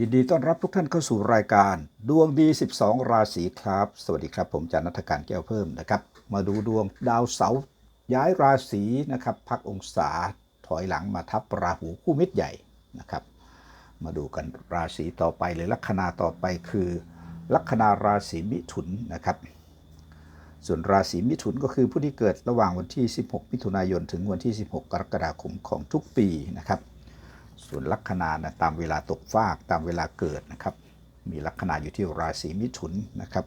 ยินดีต้อนรับทุกท่านเข้าสู่รายการ ดวงดี 12 ราศีครับ สวัสดีครับ ผมจานัทการแก้วเพิ่มนะครับ มาดูดวงดาวเสาร์ย้ายราศีนะครับ พักองศาถอยหลังมาทับราหูคู่มิตรใหญ่นะครับ มาดูกันราศีต่อไปเลยลัคนาต่อไปคือ ลัคนาราศีมิถุนนะครับ ส่วนราศีมิถุนก็คือผู้ที่เกิดระหว่างวันที่ 16 มิถุนายนถึงวันที่ 16 กรกฎาคมของทุกปีนะครับ ส่วนลัคนานะตามเวลาตกฟากตามเวลาเกิดนะครับ มีลัคนาอยู่ที่ราศีมิถุนนะครับ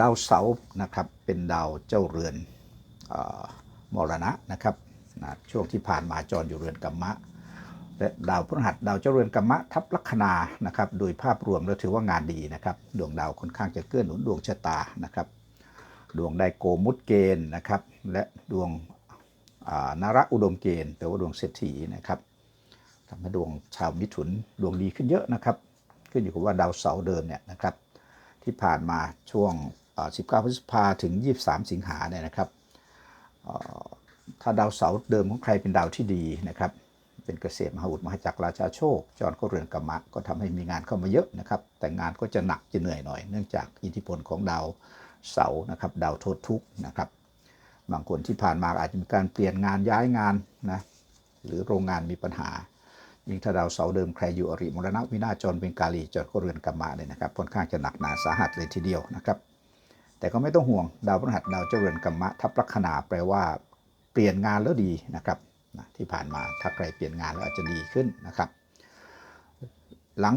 ดาวเสาร์นะครับเป็นดาวเจ้าเรือนออมรณะนะครับนะช่วงที่ผ่านมาจรอยู่เรือนกัมมะ และดาวพฤหัสดาวเจ้าเรือนกัมมะทับลัคนานะครับโดยภาพรวมแล้วถือว่างานดีนะครับดวงดาวค่อนข้างจะเกื้อหนุนดวงชะตานะครับ ดวงได้โกมุตเกณฑ์นะครับ และดวง นาระอุดมเกณฑ์แปลว่าดวงเศรษฐีนะครับทำให้ดวงชาวมิถุนดวงดีขึ้นเยอะนะครับ ขึ้นอยู่กับว่าดาวเสาร์เดิมเนี่ยนะครับ ที่ผ่านมาช่วง 19 พฤษภาถึง 23 สิงหาเนี่ยนะครับถ้าดาวเสาร์เดิมของใครเป็นดาวที่ดีนะครับ เป็นเกษตรมหาอุดมหาจักรราชาโชค จรก็เรือนกรรมะก็ทำให้มีงานเข้ามาเยอะนะครับ แต่งานก็จะหนักจะเหนื่อยหน่อย เนื่องจากอิทธิพลของดาวเสาร์นะครับ ดาวโทษทุกข์นะครับ บางคนที่ผ่านมาอาจจะมีการเปลี่ยนงานย้ายงานนะหรือโรงงานมีปัญหา ยิ่งถ้าดาวเสาร์เดิมใครอยู่อริมรณะวินาจรเป็นกาลีจรก็เรือนกรรมะเลยนะครับค่อนข้างจะหนักหนาสาหัสเลยทีเดียวนะครับแต่ก็ไม่ต้องห่วงดาวพฤหัสดาวเจรือนกรรมะทับลัคนาแปลว่าเปลี่ยนงานแล้วดีนะครับที่ผ่านมาถ้าใครเปลี่ยนงานแล้วอาจจะดีขึ้นนะครับ หลัง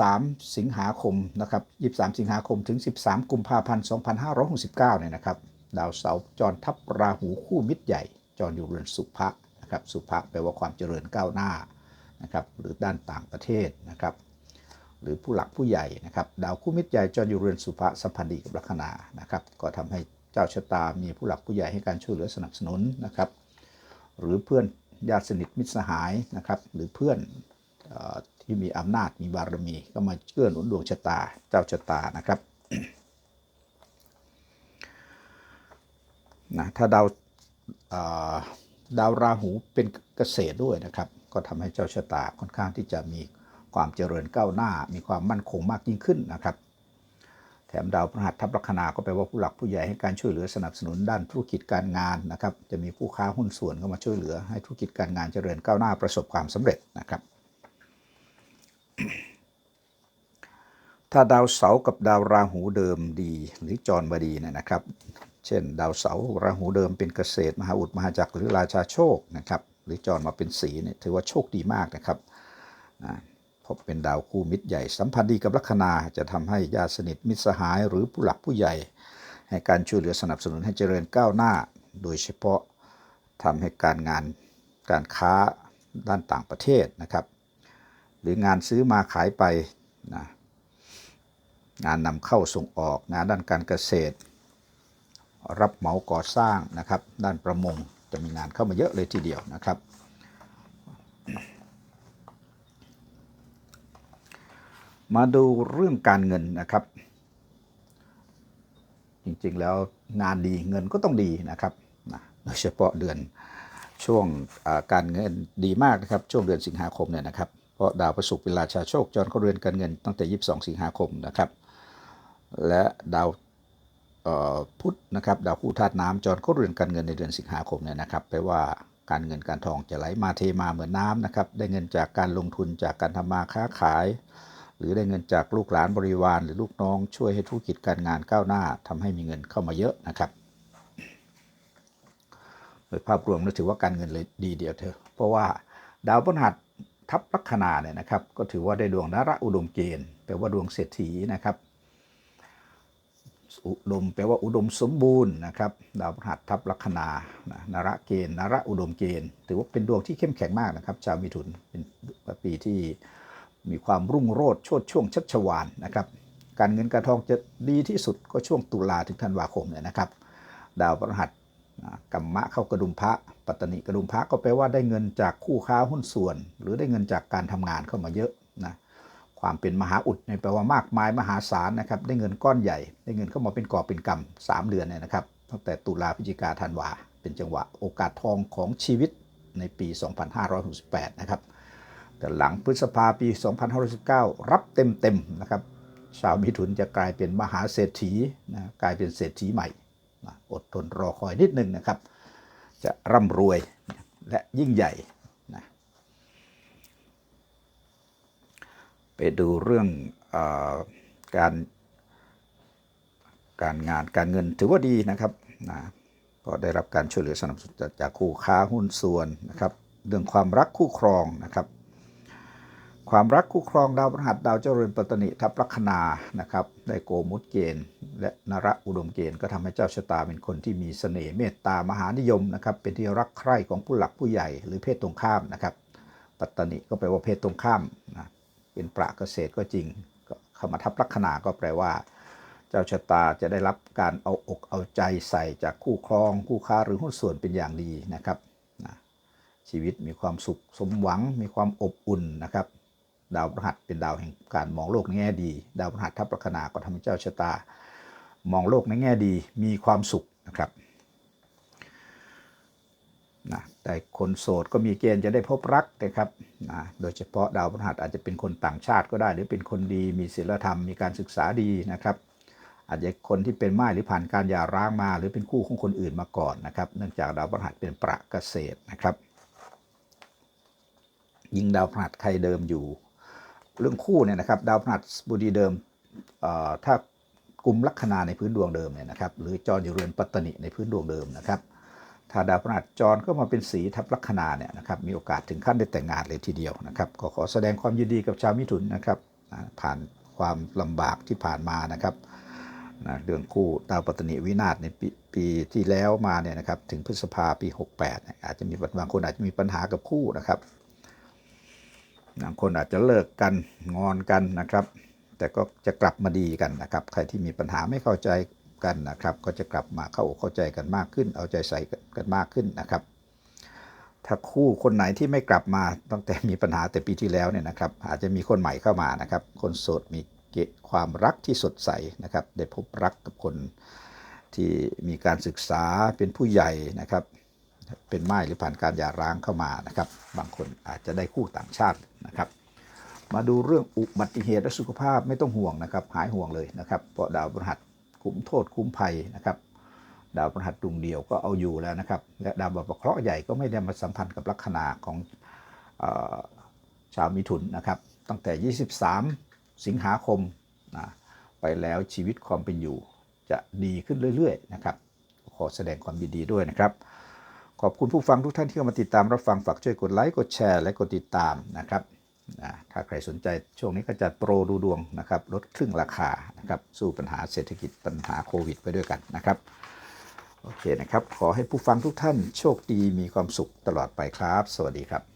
23 สิงหาคมนะครับ23 สิงหาคมถึง 13 กุมภาพันธ์ 2569 เนี่ยนะครับ ดาวเสาร์จรทับราหูคู่มิตรใหญ่ จรอยู่เรือนสุภะนะครับสุภะแปลว่าความเจริญก้าวหน้านะครับหรือด้านต่างประเทศนะครับหรือผู้หลักผู้ใหญ่นะครับดาวคู่มิตรใหญ่จรอยู่เรือนสุภะสัมพันธ์ดีกับลัคนานะครับก็ทำให้เจ้าชะตามีผู้หลักผู้ใหญ่ให้การช่วยเหลือสนับสนุนนะครับหรือเพื่อนญาติสนิทมิตรสหายนะครับหรือเพื่อนที่มีอำนาจมีบารมี ก็มาเกื้อหนุนดวงชะตาเจ้าชะตานะครับ นะถ้าดาวดาวราหูเป็นเกษตรด้วยนะครับ ก็ทำให้เจ้าชะตาค่อนข้างที่จะมีความเจริญก้าวหน้า มีความมั่นคงมากยิ่งขึ้นนะครับ แถมดาวพฤหัสทับลัคนาก็แปลว่าผู้หลักผู้ใหญ่ให้การช่วยเหลือสนับสนุนด้านธุรกิจการงานนะครับ จะมีผู้ค้าหุ้นส่วนเข้ามาช่วยเหลือ ให้ธุรกิจการงานเจริญก้าวหน้าประสบความสำเร็จนะครับถ้าดาวเสาร์กับดาวราหูเดิมดีหรือจรบดีนะครับ เช่น ดาวเสาราหูเดิมเป็นเกษตร มหาอุดมหาจักรหรือราชาโชคนะครับหรือจรมาเป็นสีเนี่ยถือว่าโชคดีมากนะครับเพราะเป็นดาวคู่มิตรใหญ่ สัมพันธ์ดีกับลัคนาจะทำให้ญาติสนิทมิตรสหายหรือผู้หลักผู้ใหญ่ ให้การช่วยเหลือสนับสนุนให้เจริญก้าวหน้า โดยเฉพาะทำให้การงานการค้าด้านต่างประเทศนะครับ หรืองานซื้อมาขายไปนะงานนำเข้าส่งออกงานด้านการเกษตร รับเหมาก่อสร้างนะครับ ด้านประมงจะมีงานเข้ามาเยอะเลยทีเดียวนะครับ มาดูเรื่องการเงินนะครับ จริงๆแล้วงานดีเงินก็ต้องดีนะครับโดยเฉพาะเดือนช่วงการเงินดีมากนะครับช่วงเดือนสิงหาคมเนี่ยนะครับเพราะดาวประศุกร์เป็นราชาโชคจรเข้าเรือนการเงินตั้งแต่ 22 สิงหาคมนะครับ และดาว พุธนะครับดาวคู่ธาตุน้ำจรเข้าเรือนการเงินในเดือนสิงหาคมเนี่ยนะครับแปลว่าการเงินการทองจะไหลมาเทมาเหมือนน้ำนะครับได้เงินจากการลงทุนจากการทำมาค้าขาย หรือได้เงินจากลูกหลานบริวาร หรือลูกน้องช่วยให้ธุรกิจการงานก้าวหน้าทำให้มีเงินเข้ามาเยอะนะครับโดยภาพรวมก็ถือว่าการเงินเลยดีเดียวเถอะเพราะว่าดาวพฤหัสทับลัคนาเนี่ยนะครับ ก็ถือว่าได้ดวงนระอุดมเกณฑ์แปลว่าดวงเศรษฐีนะครับ อุดมแปลว่าอุดมสมบูรณ์นะครับดาวพฤหัสทับลัคนานะนระเกณฑ์นระอุดมเกณฑ์ ถือว่าเป็นดวงที่เข้มแข็งมากนะครับ ชาวมิถุนเป็นปีที่มีความรุ่งโรจน์โชดช่วงชัชวานนะครับ การเงินการทองจะดีที่สุดก็ช่วงตุลาถึงธันวาคมเนี่ยนะครับ ดาวพฤหัสกัมมะเข้ากระดุมพระปัตตนิกระดุมพระก็แปลว่าได้เงินจากคู่ค้าหุ้นส่วน หรือได้เงินจากการทำงานเข้ามาเยอะ ความเป็นมหาอุดเนี่ยแปลว่ามากมายมหาศาลนะครับได้เงินก้อนใหญ่ ได้เงินเข้ามาเป็นกอบเป็นกำสามเดือนเนี่ยนะครับตั้งแต่ตุลาพฤศจิกาธันวา เป็นจังหวะโอกาสทองของชีวิตในปี 2568 นะครับ แต่หลังพฤษภาปี 2519 รับเต็มๆนะครับ ชาวมิถุนจะกลายเป็นมหาเศรษฐีนะกลายเป็นเศรษฐีใหม่ อดทนรอคอยนิดนึงนะครับ จะร่ำรวยและยิ่งใหญ่นะ ไปดูเรื่องอการการงานการเงินถือว่าดีนะครับนะก็ได้รับการช่วยเหลือสนับสนุนจากคู่ค้าหุ้นส่วนนะครับเรื่องความรักคู่ครองนะครับ ความรักคู่ครองดาวพฤหัสดาวเจริญปัตตนิทับลัคนานะครับได้โกมุตเกณฑ์ และนระอุดมเกณฑ์ก็ทำให้เจ้าชะตาเป็นคนที่มีเสน่ห์เมตตามหานิยมนะครับเป็นที่รักใคร่ของผู้หลักผู้ใหญ่หรือเพศตรงข้ามนะครับปัตตนิก็แปลว่าเพศตรงข้ามนะ เป็นประเกษตรก็จริงก็เข้ามาทับลัคนาก็แปลว่า เจ้าชะตาจะได้รับการเอาอกเอาใจใส่จากคู่ครอง คู่ค้าหรือหุ้นส่วนเป็นอย่างดีนะครับนะชีวิตมีความสุขสมหวัง มีความอบอุ่นนะครับ ดาวพฤหัสเป็นดาวแห่งการมองโลกในแง่ดี ดาวพฤหัสทับลัคนาก็ทำให้เจ้าชะตา มองโลกในแง่ดี มีความสุขนะครับนะ แต่คนโสดก็มีเกณฑ์จะได้พบรักนะครับนะโดยเฉพาะดาวพฤหัสอาจจะเป็นคนต่างชาติก็ได้ หรือเป็นคนดี มีศีลธรรม มีการศึกษาดีนะครับ อาจจะคนที่เป็นม่ายหรือผ่านการหย่าร้างมา หรือเป็นคู่ของคนอื่นมาก่อนนะครับ เนื่องจากดาวพฤหัสเป็นประเกษตรนะครับ ยิงดาวพฤหัสใครเดิมอยู่ เรื่องคู่เนี่ยนะครับ ดาวพฤหัสบดีเดิมถ้ากลุ่มลัคนาในพื้นดวงเดิมเนี่ยนะครับ หรือจรอยู่เรือนปัตตนิในพื้นดวงเดิมนะครับ ถ้าดาวพฤหัสจรก็มาเป็นสีทับลัคนาเนี่ยนะครับมีโอกาสถึงขั้นได้แต่งงานเลยทีเดียวนะครับก็ขอแสดงความยินดีกับชาวมิถุนนะครับผ่านความลำบากที่ผ่านมานะครับนะเรื่องคู่ดาวปัตตนิวินาศในปปีที่แล้วมาเนี่ยนะครับถึงพฤษภาปี 68 อาจจะมีบางคนอาจจะมีปัญหากับคู่นะครับบางคนอาจจะเลิกกันงอนกันนะครับ แต่ก็จะกลับมาดีกันนะครับ ใครที่มีปัญหาไม่เข้าใจ กันนะครับ ก็จะกลับมาเข้าอกเข้าใจกันมากขึ้น เอาใจใส่กันมากขึ้นนะครับ ถ้าคู่คนไหนที่ไม่กลับมาตั้งแต่มีปัญหาแต่ปีที่แล้วเนี่ยนะครับ อาจจะมีคนใหม่เข้ามานะครับ คนโสดมีเกณฑ์ความรักที่สดใสนะครับ ได้พบรักกับคนที่มีการศึกษาเป็นผู้ใหญ่นะครับ เป็นไม่ายหรือผ่านการหย่าร้างเข้ามานะครับ บางคนอาจจะได้คู่ต่างชาตินะครับมาดูเรื่องอุบัติเหตุและสุขภาพไม่ต้องห่วงนะครับ หายห่วงเลยนะครับ เพราะดาวพฤหัส คุ้มโทษคุ้มภัยนะครับ ดาวพฤหัสดวงเดียวก็เอาอยู่แล้วนะครับ และดาวบวเคราะห์ใหญ่ก็ไม่ได้มาสัมพันธ์กับลัคนาของออชาวมิถุนนะครับ ตั้งแต่ 23 สิงหาคมนะไปแล้วชีวิตความเป็นอยู่ จะดีขึ้นเรื่อยๆนะครับ ขอแสดงความยินดีด้วยนะครับ ขอบคุณผู้ฟังทุกท่านที่เข้ามาติดตามรับฟังฝากช่วยกดไลค์กดแชร์และกดติดตามนะครับ ถ้าใครสนใจช่วงนี้ก็จะโปรดูดวงนะครับลดครึ่งราคานะครับสู้ปัญหาเศรษฐกิจปัญหาโควิดไปด้วยกันนะครับโอเคนะครับ ขอให้ผู้ฟังทุกท่านโชคดีมีความสุขตลอดไปครับ สวัสดีครับ